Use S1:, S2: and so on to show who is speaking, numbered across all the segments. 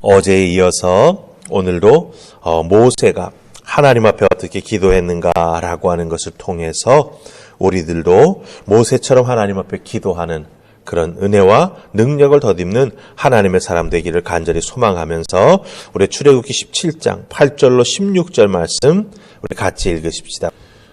S1: 어제에 이어서 오늘도 어, 모세가 하나님 앞에 어떻게 기도했는가라고 하는 것을 통해서 우리들도 모세처럼 하나님 앞에 기도하는 그런 은혜와 능력을 덧입는 하나님의 사람 되기를 간절히 소망하면서 우리 출애굽기 17장 8절로 16절 말씀 우리 같이 읽으십시다.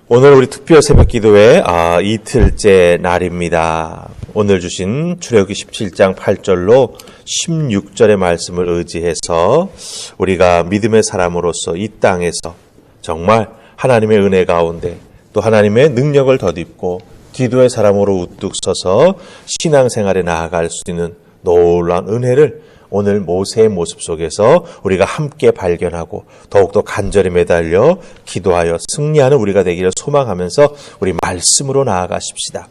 S1: 오늘 우리 특별 새벽 기도회 아, 이틀째 날입니다. 오늘 주신 출애굽기 17장 8절로 16절의 말씀을 의지해서 우리가 믿음의 사람으로서 이 땅에서 정말 하나님의 은혜 가운데 또 하나님의 능력을 덧입고 기도의 사람으로 우뚝 서서 신앙생활에 나아갈 수 있는 놀라운 은혜를 오늘 모세의 모습 속에서 우리가 함께 발견하고 더욱더 간절히 매달려 기도하여 승리하는 우리가 되기를 소망하면서 우리 말씀으로 나아가십시다.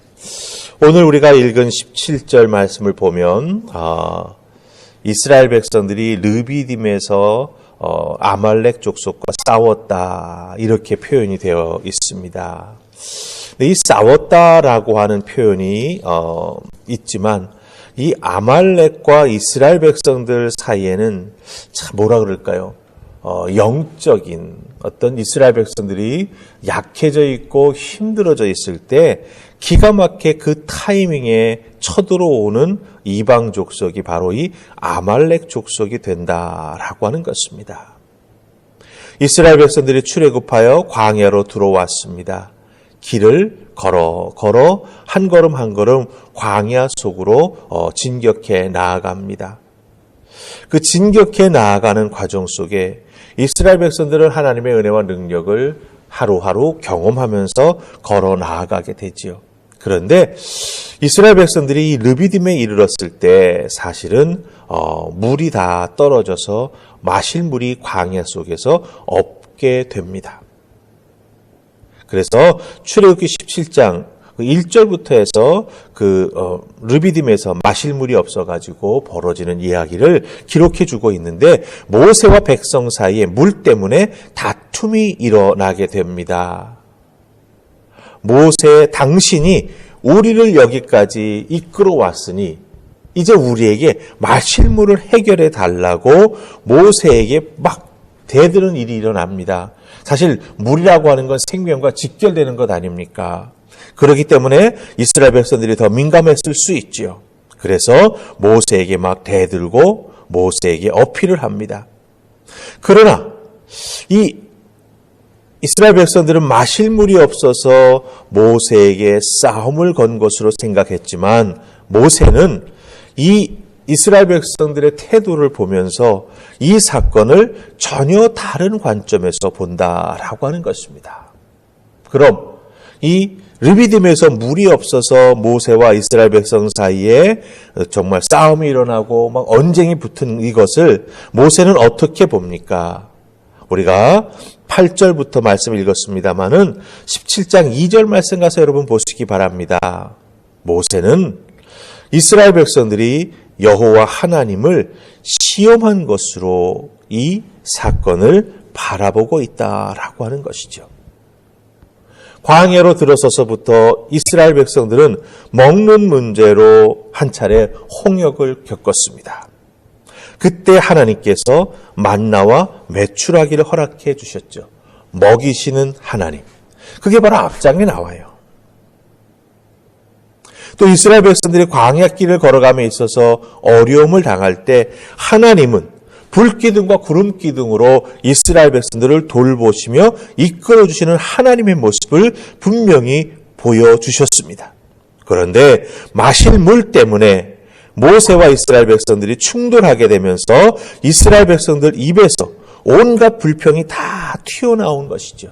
S1: 오늘 우리가 읽은 17절 말씀을 보면 아, 이스라엘 백성들이 르비딤에서 어, 아말렉 족속과 싸웠다 이렇게 표현이 되어 있습니다. 이 싸웠다라고 하는 표현이 어, 있지만 이 아말렉과 이스라엘 백성들 사이에는 참 뭐라 그럴까요? 어, 영적인 어떤 이스라엘 백성들이 약해져 있고 힘들어져 있을 때 기가 막히게 그 타이밍에 쳐들어오는 이방 족속이 바로 이 아말렉 족속이 된다라고 하는 것입니다. 이스라엘 백성들이 출애굽하여 광야로 들어왔습니다. 길을 걸어 걸어 한 걸음 한 걸음 광야 속으로 어, 진격해 나아갑니다. 그 진격해 나아가는 과정 속에 이스라엘 백성들은 하나님의 은혜와 능력을 하루하루 경험하면서 걸어 나아가게 되지요. 그런데 이스라엘 백성들이 이 르비딤에 이르렀을 때 사실은 어, 물이 다 떨어져서 마실 물이 광야 속에서 없게 됩니다. 그래서 출애굽기 17장 1절부터 해서 그 어, 르비딤에서 마실 물이 없어 가지고 벌어지는 이야기를 기록해 주고 있는데 모세와 백성 사이에 물 때문에 다툼이 일어나게 됩니다. 모세 당신이 우리를 여기까지 이끌어 왔으니 이제 우리에게 마실 물을 해결해 달라고 모세에게 막 대드는 일이 일어납니다. 사실 물이라고 하는 건 생명과 직결되는 것 아닙니까? 그렇기 때문에 이스라엘 백성들이 더 민감했을 수 있지요. 그래서 모세에게 막 대들고 모세에게 어필을 합니다. 그러나 이 이스라엘 백성들은 마실 물이 없어서 모세에게 싸움을 건 것으로 생각했지만 모세는 이 이스라엘 백성들의 태도를 보면서 이 사건을 전혀 다른 관점에서 본다라고 하는 것입니다. 그럼 이 르비딤에서 물이 없어서 모세와 이스라엘 백성 사이에 정말 싸움이 일어나고 막 언쟁이 붙은 이것을 모세는 어떻게 봅니까? 우리가 8절부터 말씀을 읽었습니다마는 17장 2절 말씀 가서 여러분 보시기 바랍니다. 모세는 이스라엘 백성들이 여호와 하나님을 시험한 것으로 이 사건을 바라보고 있다라고 하는 것이죠. 광야로 들어서서부터 이스라엘 백성들은 먹는 문제로 한 차례 홍역을 겪었습니다. 그때 하나님께서 만나와 매출하기를 허락해 주셨죠. 먹이시는 하나님. 그게 바로 앞장에 나와요. 또 이스라엘 백성들이 광야길을 걸어감에 있어서 어려움을 당할 때 하나님은 불기둥과 구름기둥으로 이스라엘 백성들을 돌보시며 이끌어 주시는 하나님의 모습을 분명히 보여주셨습니다. 그런데 마실 물 때문에 모세와 이스라엘 백성들이 충돌하게 되면서 이스라엘 백성들 입에서 온갖 불평이 다 튀어나온 것이죠.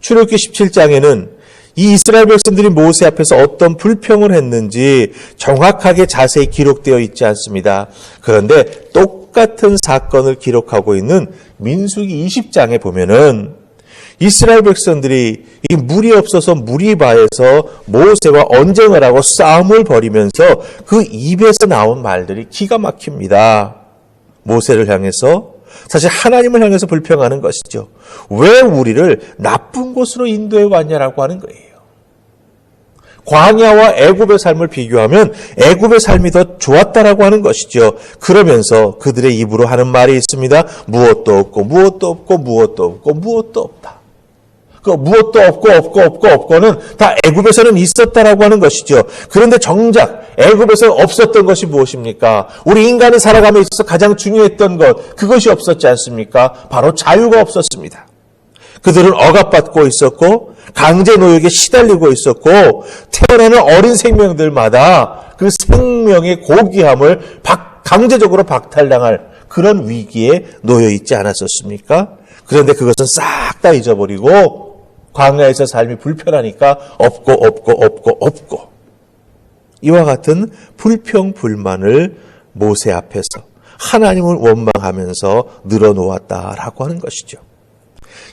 S1: 출애굽기 17장에는 이 이스라엘 백성들이 모세 앞에서 어떤 불평을 했는지 정확하게 자세히 기록되어 있지 않습니다. 그런데 똑같은 사건을 기록하고 있는 민수기 20장에 보면은 이스라엘 백성들이 이 물이 없어서 무리바에서 모세와 언쟁을 하고 싸움을 벌이면서 그 입에서 나온 말들이 기가 막힙니다. 모세를 향해서 사실 하나님을 향해서 불평하는 것이죠. 왜 우리를 나쁜 곳으로 인도해 왔냐라고 하는 거예요. 광야와 애굽의 삶을 비교하면 애굽의 삶이 더 좋았다라고 하는 것이죠. 그러면서 그들의 입으로 하는 말이 있습니다. 무엇도 없고 무엇도 없고 무엇도 없고 무엇도 없다. 그 무엇도 없고 없고 없고 없고는 다 애굽에서는 있었다라고 하는 것이죠. 그런데 정작 애굽에서 없었던 것이 무엇입니까? 우리 인간이 살아감에 있어서 가장 중요했던 것 그것이 없었지 않습니까? 바로 자유가 없었습니다. 그들은 억압받고 있었고 강제 노역에 시달리고 있었고 태어나는 어린 생명들마다 그 생명의 고귀함을 박- 강제적으로 박탈당할 그런 위기에 놓여 있지 않았었습니까? 그런데 그것은 싹 다 잊어버리고 광야에서 삶이 불편하니까 없고 없고 없고 없고 이와 같은 불평 불만을 모세 앞에서 하나님을 원망하면서 늘어놓았다라고 하는 것이죠.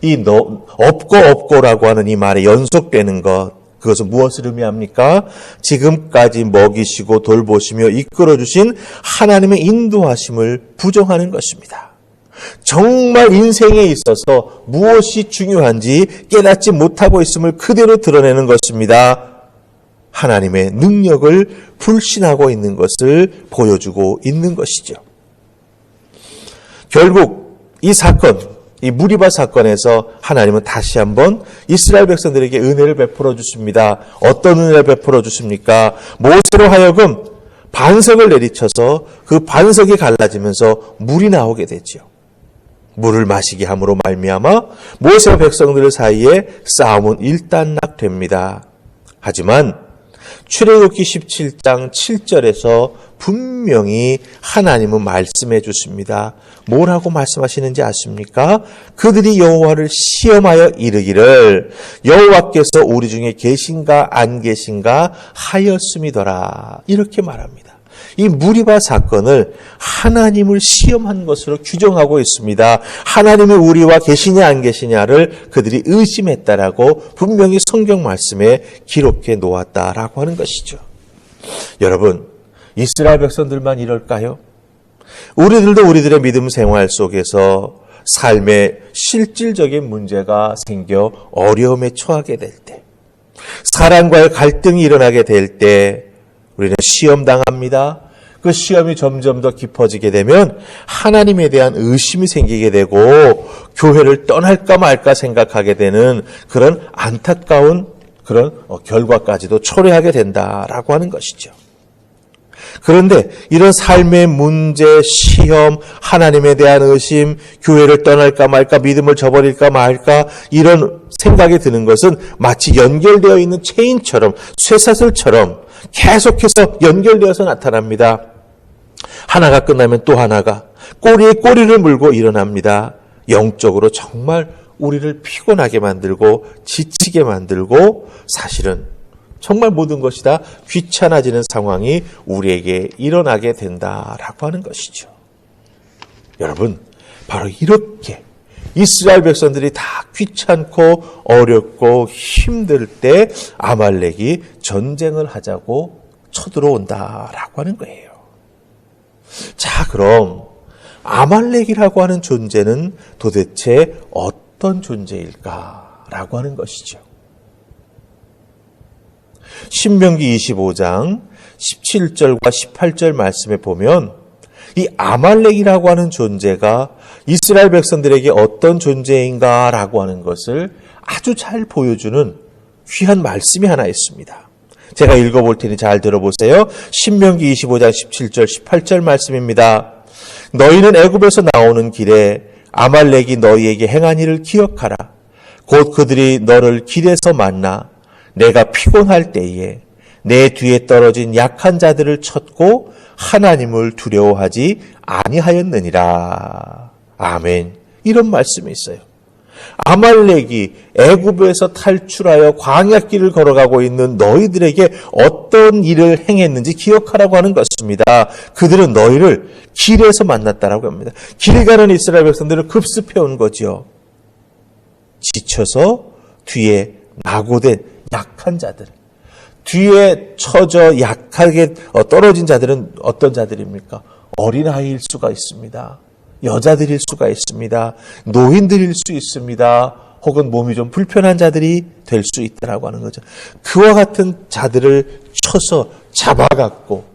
S1: 이 너, 없고 없고라고 하는 이 말에 연속되는 것, 그것은 무엇을 의미합니까? 지금까지 먹이시고 돌보시며 이끌어 주신 하나님의 인도하심을 부정하는 것입니다. 정말 인생에 있어서 무엇이 중요한지 깨닫지 못하고 있음을 그대로 드러내는 것입니다. 하나님의 능력을 불신하고 있는 것을 보여주고 있는 것이죠. 결국 이 사건, 이 무리바 사건에서 하나님은 다시 한번 이스라엘 백성들에게 은혜를 베풀어 주십니다. 어떤 은혜를 베풀어 주십니까? 모세로 하여금 반석을 내리쳐서 그 반석이 갈라지면서 물이 나오게 되지요. 물을 마시게 함으로 말미암아 모세와 백성들 사이에 싸움은 일단락됩니다. 하지만 출애굽기 17장 7절에서 분명히 하나님은 말씀해 주십니다. 뭐라고 말씀하시는지 아십니까? 그들이 여호와를 시험하여 이르기를 여호와께서 우리 중에 계신가 안 계신가 하였음이더라. 이렇게 말합니다. 이 무리바 사건을 하나님을 시험한 것으로 규정하고 있습니다. 하나님이 우리와 계시냐 안 계시냐를 그들이 의심했다라고 분명히 성경 말씀에 기록해 놓았다라고 하는 것이죠. 여러분, 이스라엘 백성들만 이럴까요? 우리들도 우리들의 믿음 생활 속에서 삶에 실질적인 문제가 생겨 어려움에 처하게 될 때, 사람과의 갈등이 일어나게 될 때, 우리는 시험 당합니다. 그 시험이 점점 더 깊어지게 되면 하나님에 대한 의심이 생기게 되고 교회를 떠날까 말까 생각하게 되는 그런 안타까운 그런 어, 결과까지도 초래하게 된다라고 하는 것이죠. 그런데 이런 삶의 문제, 시험, 하나님에 대한 의심, 교회를 떠날까 말까, 믿음을 저버릴까 말까, 이런 생각이 드는 것은 마치 연결되어 있는 체인처럼, 쇠사슬처럼 계속해서 연결되어서 나타납니다. 하나가 끝나면 또 하나가 꼬리에 꼬리를 물고 일어납니다. 영적으로 정말 우리를 피곤하게 만들고 지치게 만들고 사실은 정말 모든 것이 다 귀찮아지는 상황이 우리에게 일어나게 된다라고 하는 것이죠. 여러분, 바로 이렇게 이스라엘 백성들이 다 귀찮고 어렵고 힘들 때 아말렉이 전쟁을 하자고 쳐들어온다라고 하는 거예요. 자, 그럼 아말렉이라고 하는 존재는 도대체 어떤 존재일까라고 하는 것이죠. 신명기 25장 17절과 18절 말씀에 보면 이 아말렉이라고 하는 존재가 이스라엘 백성들에게 어떤 존재인가라고 하는 것을 아주 잘 보여주는 귀한 말씀이 하나 있습니다. 제가 읽어볼 테니 잘 들어보세요. 신명기 25장 17절 18절 말씀입니다. 너희는 애굽에서 나오는 길에 아말렉이 너희에게 행한 일을 기억하라. 곧 그들이 너를 길에서 만나 내가 피곤할 때에 내 뒤에 떨어진 약한 자들을 쳤고 하나님을 두려워하지 아니하였느니라. 아멘. 이런 말씀이 있어요. 아말렉이 애굽에서 탈출하여 광야길을 걸어가고 있는 너희들에게 어떤 일을 행했는지 기억하라고 하는 것입니다. 그들은 너희를 길에서 만났다라고 합니다. 길 가는 이스라엘 백성들을 급습해 온 거지요. 지쳐서 뒤에 낙오된 약한 자들, 뒤에 처져 약하게 떨어진 자들은 어떤 자들입니까? 어린아이일 수가 있습니다. 여자들일 수가 있습니다. 노인들일 수 있습니다. 혹은 몸이 좀 불편한 자들이 될 수 있다라고 하는 거죠. 그와 같은 자들을 쳐서 잡아갔고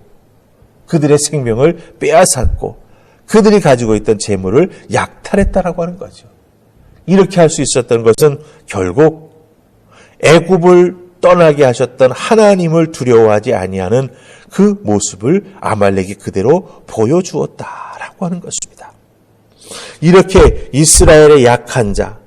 S1: 그들의 생명을 빼앗았고 그들이 가지고 있던 재물을 약탈했다라고 하는 거죠. 이렇게 할 수 있었던 것은 결국 애굽을 떠나게 하셨던 하나님을 두려워하지 아니하는 그 모습을 아말렉이 그대로 보여주었다라고 하는 것입니다. 이렇게 이스라엘의 약한 자,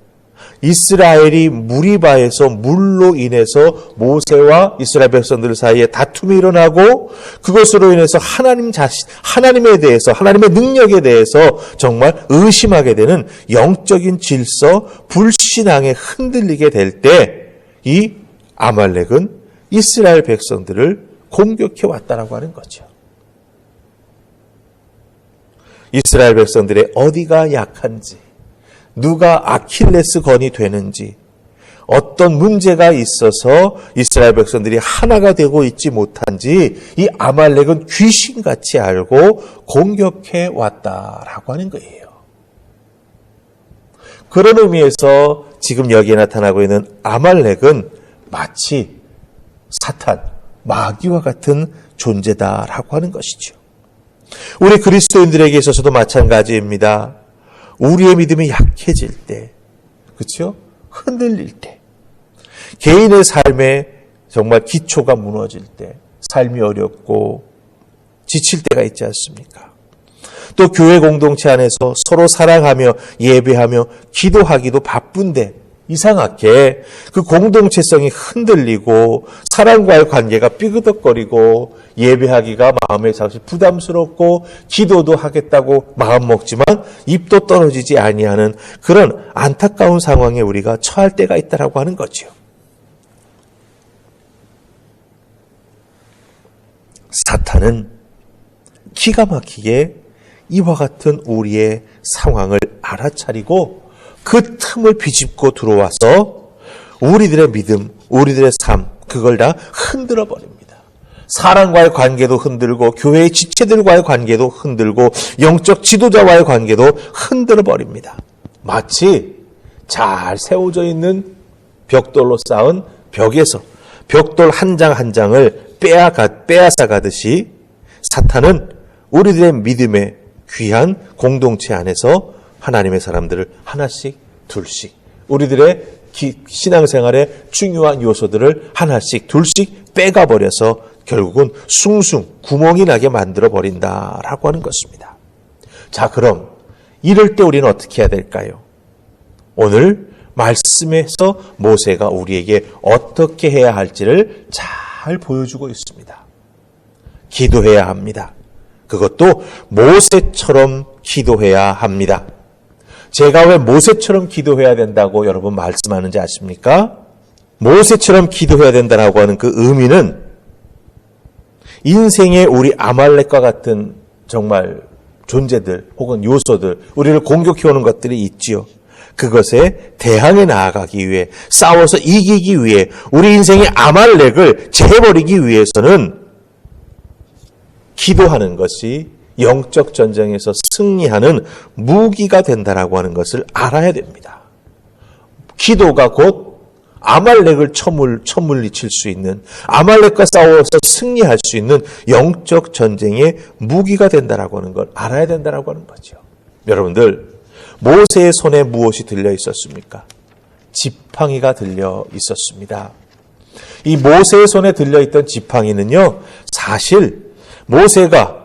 S1: 이스라엘이 무리바에서 물로 인해서 모세와 이스라엘 백성들 사이에 다툼이 일어나고 그것으로 인해서 하나님 자신, 하나님에 대해서, 하나님의 능력에 대해서 정말 의심하게 되는 영적인 질서, 불신앙에 흔들리게 될 때 이 아말렉은 이스라엘 백성들을 공격해 왔다라고 하는 거죠. 이스라엘 백성들의 어디가 약한지, 누가 아킬레스 건이 되는지, 어떤 문제가 있어서 이스라엘 백성들이 하나가 되고 있지 못한지 이 아말렉은 귀신같이 알고 공격해 왔다라고 하는 거예요. 그런 의미에서 지금 여기에 나타나고 있는 아말렉은 마치 사탄, 마귀와 같은 존재다라고 하는 것이죠. 우리 그리스도인들에게 있어서도 마찬가지입니다. 우리의 믿음이 약해질 때, 그렇죠? 흔들릴 때, 개인의 삶에 정말 기초가 무너질 때, 삶이 어렵고 지칠 때가 있지 않습니까? 또 교회 공동체 안에서 서로 사랑하며 예배하며 기도하기도 바쁜데 이상하게 그 공동체성이 흔들리고 사랑과의 관계가 삐그덕거리고 예배하기가 마음에 잠시 부담스럽고 기도도 하겠다고 마음 먹지만 입도 떨어지지 아니하는 그런 안타까운 상황에 우리가 처할 때가 있다라고 하는 거지요. 사탄은 기가 막히게 이와 같은 우리의 상황을 알아차리고 그 틈을 비집고 들어와서 우리들의 믿음, 우리들의 삶, 그걸 다 흔들어 버립니다. 사람과의 관계도 흔들고, 교회의 지체들과의 관계도 흔들고, 영적 지도자와의 관계도 흔들어 버립니다. 마치 잘 세워져 있는 벽돌로 쌓은 벽에서 벽돌 한 장한 장을 빼앗아, 가듯이 사탄은 우리들의 믿음의 귀한 공동체 안에서 하나님의 사람들을 하나씩 둘씩 우리들의 신앙생활의 중요한 요소들을 하나씩 둘씩 빼가 버려서 결국은 숭숭 구멍이 나게 만들어 버린다라고 하는 것입니다. 자, 그럼 이럴 때 우리는 어떻게 해야 될까요? 오늘 말씀에서 모세가 우리에게 어떻게 해야 할지를 잘 보여주고 있습니다. 기도해야 합니다. 그것도 모세처럼 기도해야 합니다. 제가 왜 모세처럼 기도해야 된다고 여러분 말씀하는지 아십니까? 모세처럼 기도해야 된다고 하는 그 의미는 인생의 우리 아말렉과 같은 정말 존재들 혹은 요소들, 우리를 공격해 오는 것들이 있지요. 그것에 대항해 나아가기 위해, 싸워서 이기기 위해, 우리 인생의 아말렉을 재버리기 위해서는 기도하는 것이 영적 전쟁에서 승리하는 무기가 된다라고 하는 것을 알아야 됩니다. 기도가 곧 아말렉을 처물, 처물리칠 수 있는, 아말렉과 싸워서 승리할 수 있는 영적 전쟁의 무기가 된다라고 하는 걸 알아야 된다라고 하는 거죠. 여러분들, 모세의 손에 무엇이 들려 있었습니까? 지팡이가 들려 있었습니다. 이 모세의 손에 들려 있던 지팡이는요, 사실 모세가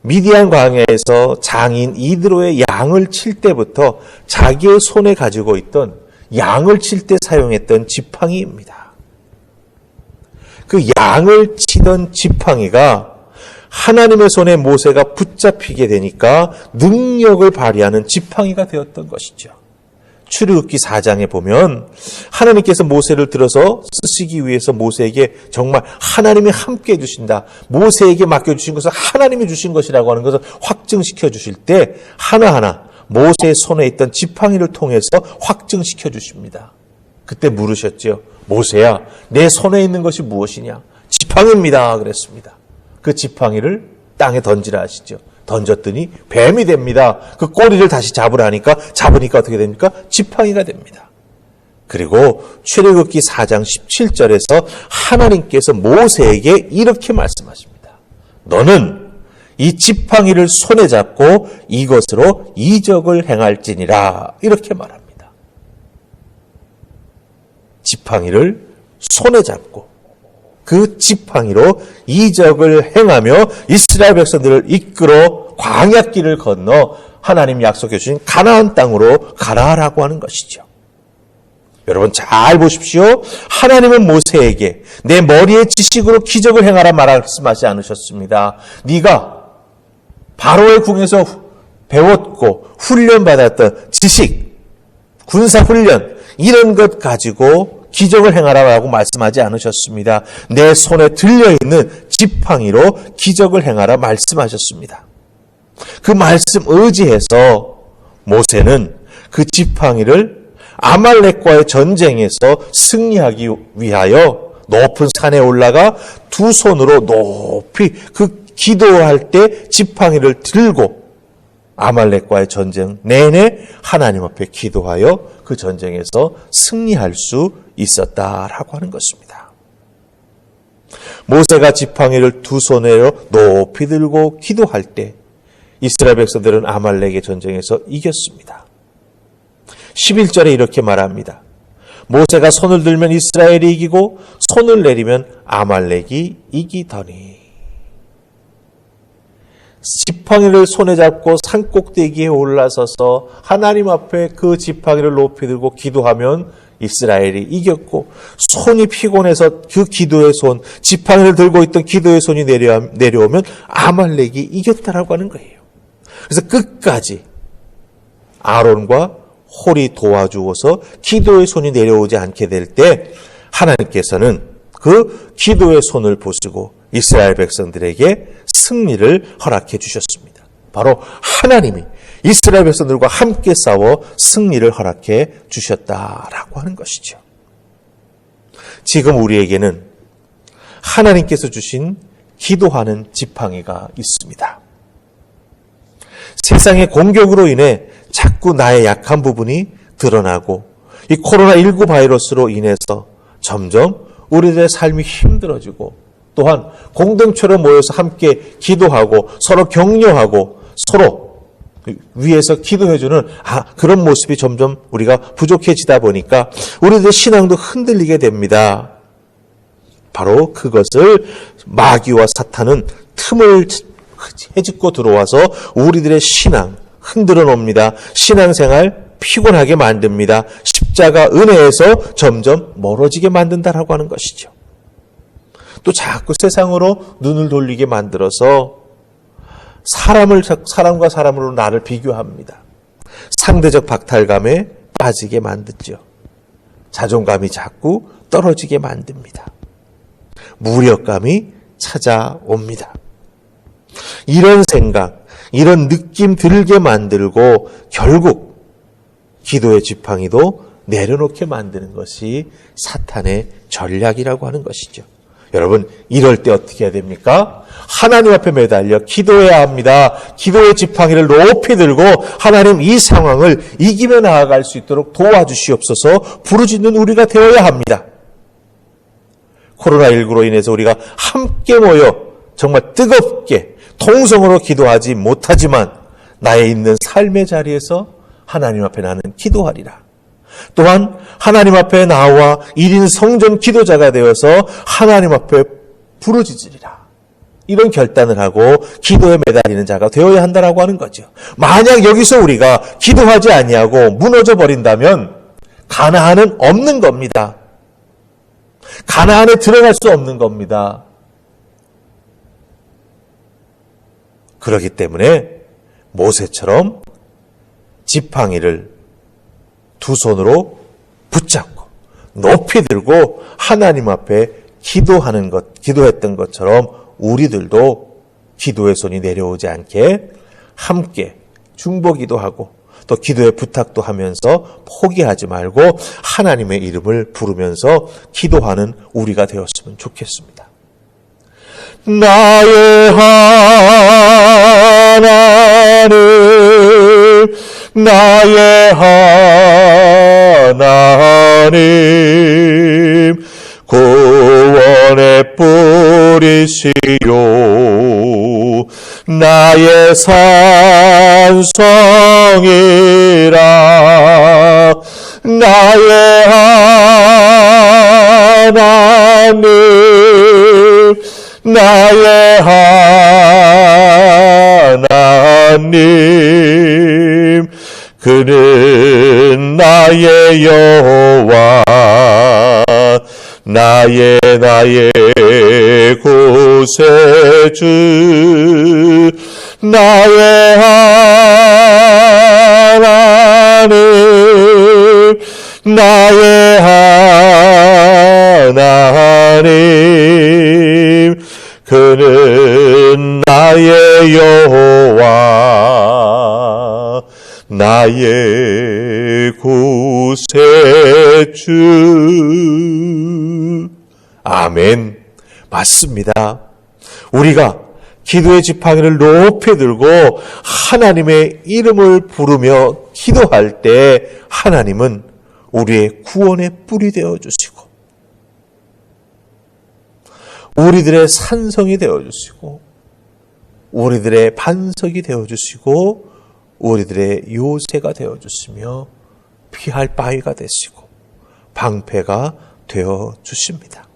S1: 미디안 광야에서 장인 이드로의 양을 칠 때부터 자기의 손에 가지고 있던 양을 칠 때 사용했던 지팡이입니다. 그 양을 치던 지팡이가 하나님의 손에 모세가 붙잡히게 되니까 능력을 발휘하는 지팡이가 되었던 것이죠. 출애굽기 4장에 보면 하나님께서 모세를 들어서 쓰시기 위해서 모세에게 정말 하나님이 함께 해 주신다. 모세에게 맡겨 주신 것은 하나님이 주신 것이라고 하는 것을 확증시켜 주실 때 하나하나 모세의 손에 있던 지팡이를 통해서 확증시켜 주십니다. 그때 물으셨죠. 모세야, 내 손에 있는 것이 무엇이냐? 지팡이입니다. 그랬습니다. 그 지팡이를 땅에 던지라 하시죠. 던졌더니 뱀이 됩니다. 그 꼬리를 다시 잡으라니까 잡으니까 어떻게 됩니까? 지팡이가 됩니다. 그리고 출애굽기 4장 17절에서 하나님께서 모세에게 이렇게 말씀하십니다. 너는 이 지팡이를 손에 잡고 이것으로 이적을 행할지니라 이렇게 말합니다. 지팡이를 손에 잡고 그 지팡이로 이적을 행하며 이스라엘 백성들을 이끌어 광야길을 건너 하나님 약속해 주신 가나안 땅으로 가라라고 하는 것이죠. 여러분 잘 보십시오. 하나님은 모세에게 내 머리에 지식으로 기적을 행하라 말씀하지 않으셨습니다. 네가 바로의 궁에서 배웠고 훈련받았던 지식, 군사 훈련 이런 것 가지고 기적을 행하라고 말씀하지 않으셨습니다. 내 손에 들려 있는 지팡이로 기적을 행하라 말씀하셨습니다. 그 말씀 의지해서 모세는 그 지팡이를 아말렉과의 전쟁에서 승리하기 위하여 높은 산에 올라가 두 손으로 높이 그 기도할 때 지팡이를 들고 아말렉과의 전쟁 내내 하나님 앞에 기도하여 그 전쟁에서 승리할 수 있었다라고 하는 것입니다. 모세가 지팡이를 두 손으로 높이 들고 기도할 때 이스라엘 백성들은 아말렉의 전쟁에서 이겼습니다. 11절에 이렇게 말합니다. 모세가 손을 들면 이스라엘이 이기고 손을 내리면 아말렉이 이기더니 지팡이를 손에 잡고 산 꼭대기에 올라서서 하나님 앞에 그 지팡이를 높이 들고 기도하면 이스라엘이 이겼고 손이 피곤해서 그 기도의 손, 지팡이를 들고 있던 기도의 손이 내려오면 아말렉이 이겼다라고 하는 거예요. 그래서 끝까지 아론과 홀이 도와주어서 기도의 손이 내려오지 않게 될 때 하나님께서는 그 기도의 손을 보시고 이스라엘 백성들에게 승리를 허락해 주셨습니다. 바로 하나님이 이스라엘 백성들과 함께 싸워 승리를 허락해 주셨다라고 하는 것이죠. 지금 우리에게는 하나님께서 주신 기도하는 지팡이가 있습니다. 세상의 공격으로 인해 자꾸 나의 약한 부분이 드러나고 이 코로나19 바이러스로 인해서 점점 우리들의 삶이 힘들어지고 또한 공동체로 모여서 함께 기도하고 서로 격려하고 서로 위에서 기도해주는 아, 그런 모습이 점점 우리가 부족해지다 보니까 우리들 신앙도 흔들리게 됩니다. 바로 그것을 마귀와 사탄은 틈을 해집고 들어와서 우리들의 신앙 흔들어 놓습니다. 신앙생활 피곤하게 만듭니다. 십자가 은혜에서 점점 멀어지게 만든다라고 하는 것이죠. 또 자꾸 세상으로 눈을 돌리게 만들어서 사람을 사람과 사람으로 나를 비교합니다. 상대적 박탈감에 빠지게 만들죠. 자존감이 자꾸 떨어지게 만듭니다. 무력감이 찾아옵니다. 이런 생각, 이런 느낌 들게 만들고 결국 기도의 지팡이도 내려놓게 만드는 것이 사탄의 전략이라고 하는 것이죠. 여러분, 이럴 때 어떻게 해야 됩니까? 하나님 앞에 매달려 기도해야 합니다. 기도의 지팡이를 높이 들고 하나님 이 상황을 이기며 나아갈 수 있도록 도와주시옵소서 부르짖는 우리가 되어야 합니다. 코로나19로 인해서 우리가 함께 모여 정말 뜨겁게 통성으로 기도하지 못하지만 나의 있는 삶의 자리에서 하나님 앞에 나는 기도하리라. 또한 하나님 앞에 나와 1인 성전 기도자가 되어서 하나님 앞에 부르짖으리라. 이런 결단을 하고 기도에 매달리는 자가 되어야 한다라고 하는 거죠. 만약 여기서 우리가 기도하지 아니하고 무너져 버린다면 가나안은 없는 겁니다. 가나안에 들어갈 수 없는 겁니다. 그렇기 때문에 모세처럼 지팡이를 두 손으로 붙잡고 높이 들고 하나님 앞에 기도하는 것, 기도했던 것처럼 우리들도 기도의 손이 내려오지 않게 함께 중보기도 하고 또 기도의 부탁도 하면서 포기하지 말고 하나님의 이름을 부르면서 기도하는 우리가 되었으면 좋겠습니다. 나의 하나님 나의 하나님 구원의 뿌리시요 나의 산성이라. 나의 그는 나의 여호와 나의 나의 구세주 나의 나의 구세주. 아멘. 맞습니다. 우리가 기도의 지팡이를 높이 들고 하나님의 이름을 부르며 기도할 때 하나님은 우리의 구원의 뿔이 되어 주시고 우리들의 산성이 되어 주시고 우리들의 반석이 되어 주시고 우리들의 요새가 되어 주시며 피할 바위가 되시고 방패가 되어 주십니다.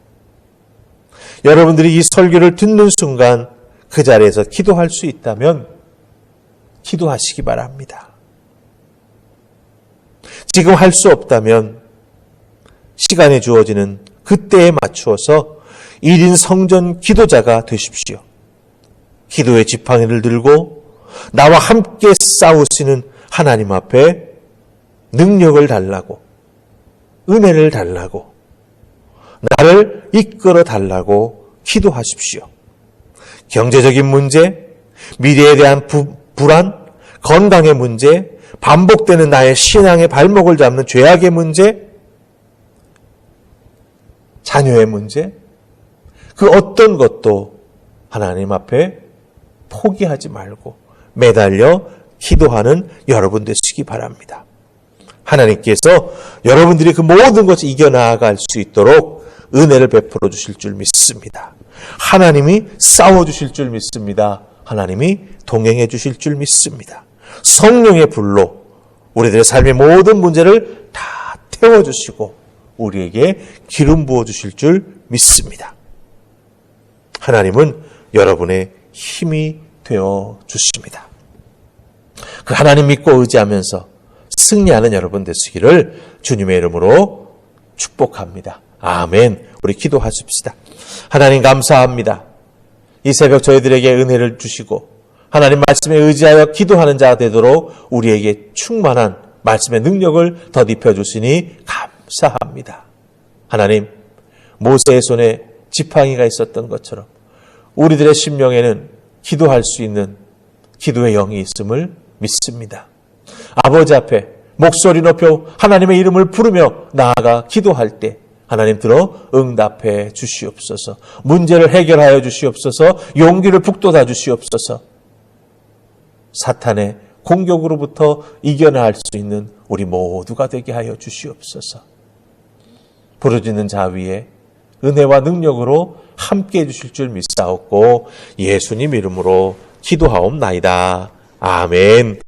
S1: 여러분들이 이 설교를 듣는 순간 그 자리에서 기도할 수 있다면 기도하시기 바랍니다. 지금 할 수 없다면 시간이 주어지는 그때에 맞추어서 1인 성전 기도자가 되십시오. 기도의 지팡이를 들고 나와 함께 싸우시는 하나님 앞에 능력을 달라고, 은혜를 달라고, 나를 이끌어 달라고 기도하십시오. 경제적인 문제, 미래에 대한 부, 불안, 건강의 문제, 반복되는 나의 신앙의 발목을 잡는 죄악의 문제, 자녀의 문제, 그 어떤 것도 하나님 앞에 포기하지 말고 매달려 기도하는 여러분 되시기 바랍니다. 하나님께서 여러분들이 그 모든 것을 이겨나갈 수 있도록 은혜를 베풀어 주실 줄 믿습니다. 하나님이 싸워 주실 줄 믿습니다. 하나님이 동행해 주실 줄 믿습니다. 성령의 불로 우리들의 삶의 모든 문제를 다 태워 주시고 우리에게 기름 부어 주실 줄 믿습니다. 하나님은 여러분의 힘이 되어 주십니다. 그 하나님 믿고 의지하면서 승리하는 여러분 되시기를 주님의 이름으로 축복합니다. 아멘. 우리 기도하십시다. 하나님 감사합니다. 이 새벽 저희들에게 은혜를 주시고 하나님 말씀에 의지하여 기도하는 자가 되도록 우리에게 충만한 말씀의 능력을 덧입혀 주시니 감사합니다. 하나님 모세의 손에 지팡이가 있었던 것처럼 우리들의 심령에는 기도할 수 있는 기도의 영이 있음을 믿습니다. 아버지 앞에 목소리 높여 하나님의 이름을 부르며 나아가 기도할 때 하나님 들어 응답해 주시옵소서. 문제를 해결하여 주시옵소서. 용기를 북돋아 주시옵소서. 사탄의 공격으로부터 이겨나갈 수 있는 우리 모두가 되게 하여 주시옵소서. 부르짖는 자 위에 은혜와 능력으로 함께 해주실 줄 믿사옵고 예수님 이름으로 기도하옵나이다. 아멘.